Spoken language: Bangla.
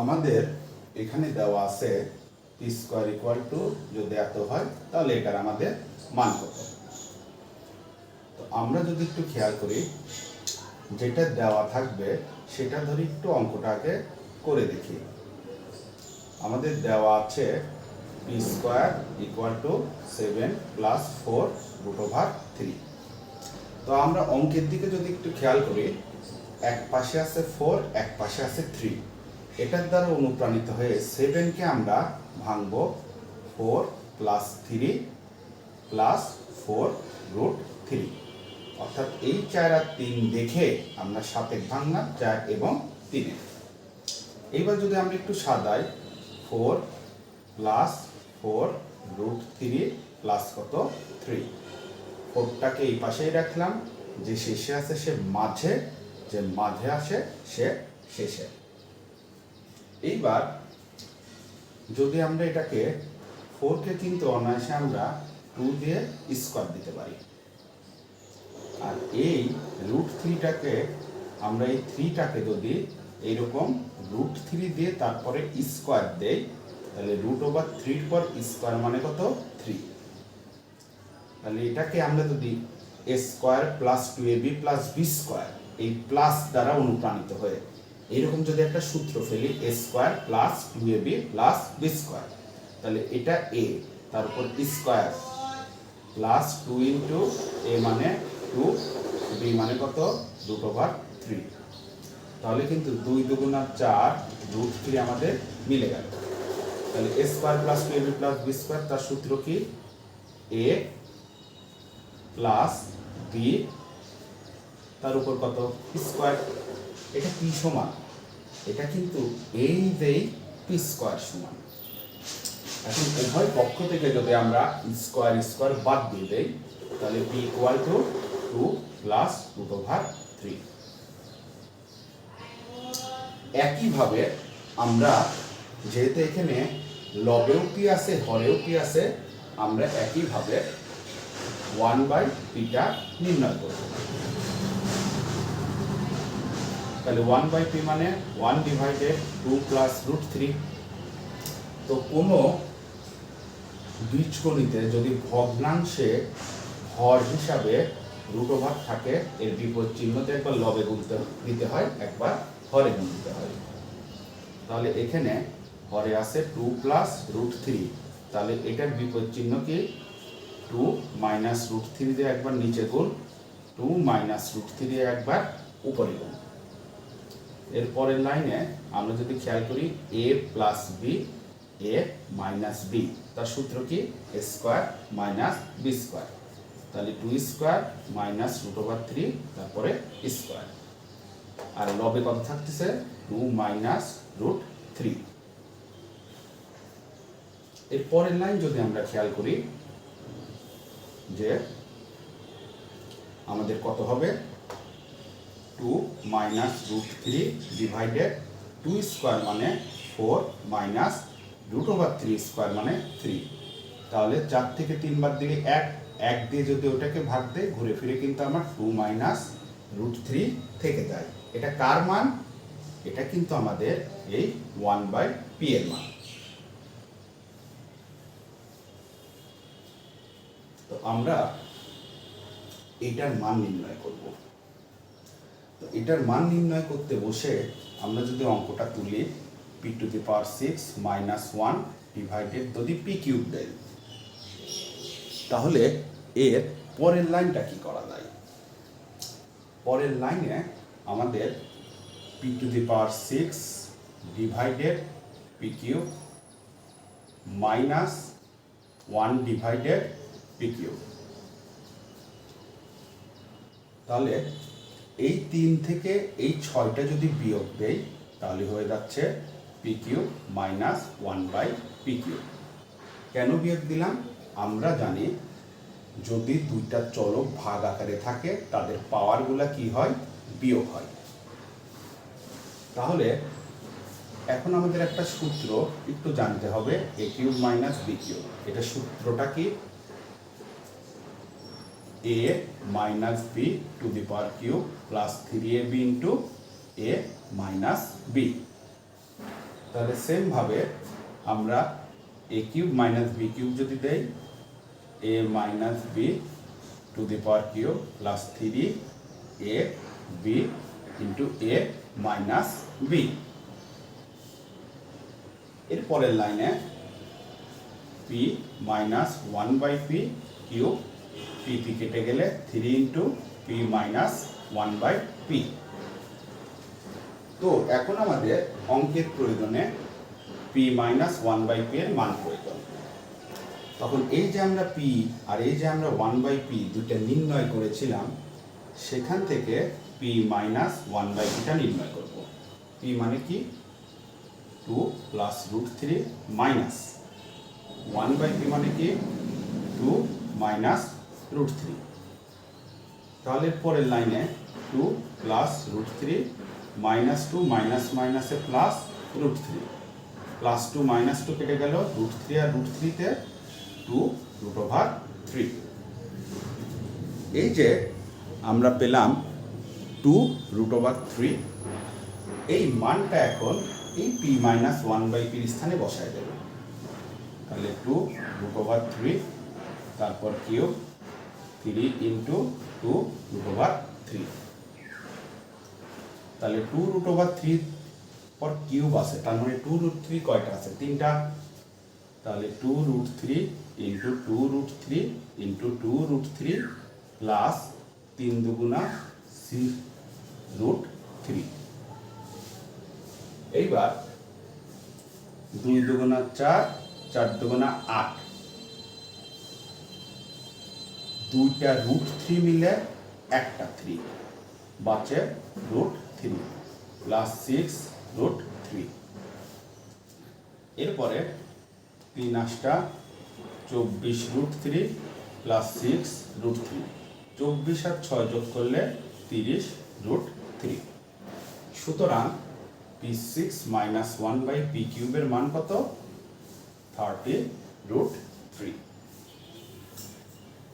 আমাদের এখানে দেওয়া আছে পি স্কোয়ার ইকুয়াল টু যদি এত হয়, তাহলে এটার আমাদের মান কত? তো আমরা যদি একটু খেয়াল করি, যেটা দেওয়া থাকবে, সেটা ধরে একটু অঙ্কটাকে করে দেখি। আমাদের দেওয়া আছে P square equal to seven plus four root three তো আমরা অঙ্কের দিকে যদি একটু খেয়াল করি, এক পাশে আছে ফোর এক পাশে আছে থ্রি এটার দ্বারা অনুপ্রাণিত হয়ে সেভেনকে আমরা ভাঙব four plus three plus four root three অর্থাৎ এই চার আর তিন দেখে আমরা সাতের ভাঙলাম চার এবং তিনে এইবার যদি আমরা একটু সাদাই four plus four root three plus কত? থ্রি ফোরটাকে এই পাশেই রাখলাম, যে শেষে আছে সে মাঝে, যে মাঝে আসে সে শেষে। এইবার যদি আমরা এটাকে ফোরকে কিন্তু অনায়াসে আমরা টু দিয়ে স্কোয়ার দিতে পারি। আর এই রুট থ্রিটাকে আমরা এই থ্রিটাকে যদি এইরকম রুট থ্রি দিয়ে তারপরে স্কোয়ার দেই, তাহলে রুট ওভার থ্রির পর স্কোয়ার মানে কত? থ্রি তাহলে এটাকে আমরা যদি A square plus two A B plus B square এই প্লাস দ্বারা অনুপ্রাণিত হয়ে এরকম যদি একটা সূত্র ফেলি A square plus two A B plus B square তাহলে এটা এ তারপর square plus two into A মানে টু বি মানে কত? রুট ওভার থ্রি তাহলে কিন্তু দুই দুগুণা চার রুট থ্রি আমাদের মিলে গেল। তাহলে A square plus two A B plus B square তার সূত্র কি? এ প্লাস বি তার উপর কত? স্কোয়ার এটা কি সমান? এটা কিন্তু এই যেই পি স্কোয়ার সমান। এখন উভয় পক্ষ থেকে যদি আমরা স্কোয়ার স্কোয়ার বাদ দিয়ে দেই, তাহলে P equal to two plus root over three একইভাবে আমরা যেহেতু এখানে লবেও পি আছে, হরেও পি আছে, আমরা একইভাবে ওয়ান বাই পিটা নির্ণয় করব। তাহলে ওয়ান বাই পি মানে one divided two plus root three তো কোনো বীজগণিতে যদি ভগ্নাংশে হর হিসাবে রুট ওভার থাকে, এর বিপদ চিহ্নতে একবার লবে গুনতে দিতে হয়, একবার হরে গুণ দিতে হয়। তাহলে এখানে হরে আছে টু প্লাস রুট থ্রি তাহলে এটার বিপরীত চিহ্ন কি? টু মাইনাস রুট থ্রি দিয়ে একবার নিচে গুণ টু মাইনাস রুট থ্রি দিয়ে একবার উপরে গুণ। এর পরের লাইনে আমরা যদি খেয়াল করি A plus B A minus B তার সূত্র কি? A square minus B square তাহলে two square minus root over three তারপরে স্কোয়ার আর লবে কত থাকতেছে? টু মাইনাস রুট থ্রি এর পরের লাইন যদি আমরা খেয়াল করি, যে আমাদের কত হবে? Two minus root three divided two square মানে four minus root over three square মানে থ্রি তাহলে চার থেকে তিনবার দিলে এক এক দিয়ে যদি ওটাকে ভাগ দেয় ঘুরে ফিরে কিন্তু আমার টু মাইনাস রুট থ্রি থেকে যায়। এটা কার মান? এটা কিন্তু আমাদের এই ওয়ান বাই পি এর মান। তো আমরা এটার মান নির্ণয় করব। তো এটার মান নির্ণয় করতে বসে আমরা যদি অঙ্কটা তুলি P to the power six minus one divided যদি পি কিউব দেয় তাহলে এর পরের লাইনটা কি করা যায়? পরের লাইনে আমাদের P to the power six divided P cube minus one divided P cube তাহলে এই তিন থেকে এই ছয়টা যদি বিয়োগ দেই, তাহলে হয়ে যাচ্ছে P cube minus one by P cube. কেন বিয়োগ দিলাম? আমরা জানি যদি দুইটা চলক ভাগ আকারে থাকে, তাদের পাওয়ারগুলা কি হয়? বিয়োগ হয়। তাহলে এখন আমাদের একটা সূত্র একটু জানতে হবে A cube minus B cube. এটা সূত্রটা কি? A minus b to the power cube plus 3ab into a minus b. তাহলে সেম ভাবে আমরা A cube minus B cube যদি দেই A minus B to the power cube plus three A B into A minus B এর পরের লাইনে P minus one by P cube P P কেটে গেলে three into P minus one by P তো এখন আমাদের অঙ্কের প্রয়োজনে P minus one by P এর মান প্রয়োজন। তখন এই যে আমরা পি আর এই যে আমরা ওয়ান বাই পি দুটো নির্ণয় করেছিলাম, সেখান থেকে পি মাইনাস ওয়ান বাই পিটা নির্ণয় করব। পি মানে কি? Two plus root three minus one by P মানে কি? টু মাইনাস রুট থ্রি তাহলে পরের লাইনে two plus root three minus two minus মাইনাসে plus root three plus two minus two কেটে গেল রুট থ্রি আর রুট থ্রিতে টু রুট ওভার থ্রি এই যে আমরা পেলাম টু রুট ওভার থ্রি এই মানটা এখন এই পি মাইনাস ওয়ান বাই পির স্থানে বসায় দেবে। তাহলে টু রুট ওভার থ্রি তারপর cube three into two root over three তাহলে টু রুট ওভার থ্রি পর কিউব আছে তার মানে টু রুট থ্রি কয়টা আছে? তিনটা। তাহলে two root three into two root three into two root three plus তিন দুগুণা সি রুট থ্রি এইবার দুই দুগুণা চার চার দুগুণা আট। দুইটা রুট থ্রি মিলে একটা থ্রি বাঁচে root three plus six root three এরপরে তিন আটটা চব্বিশ root three plus six root three চব্বিশ আর ছয় যোগ করলে তিরিশ রুট থ্রি সুতরাং P six minus one by P কিউবের মান কত? Thirty root three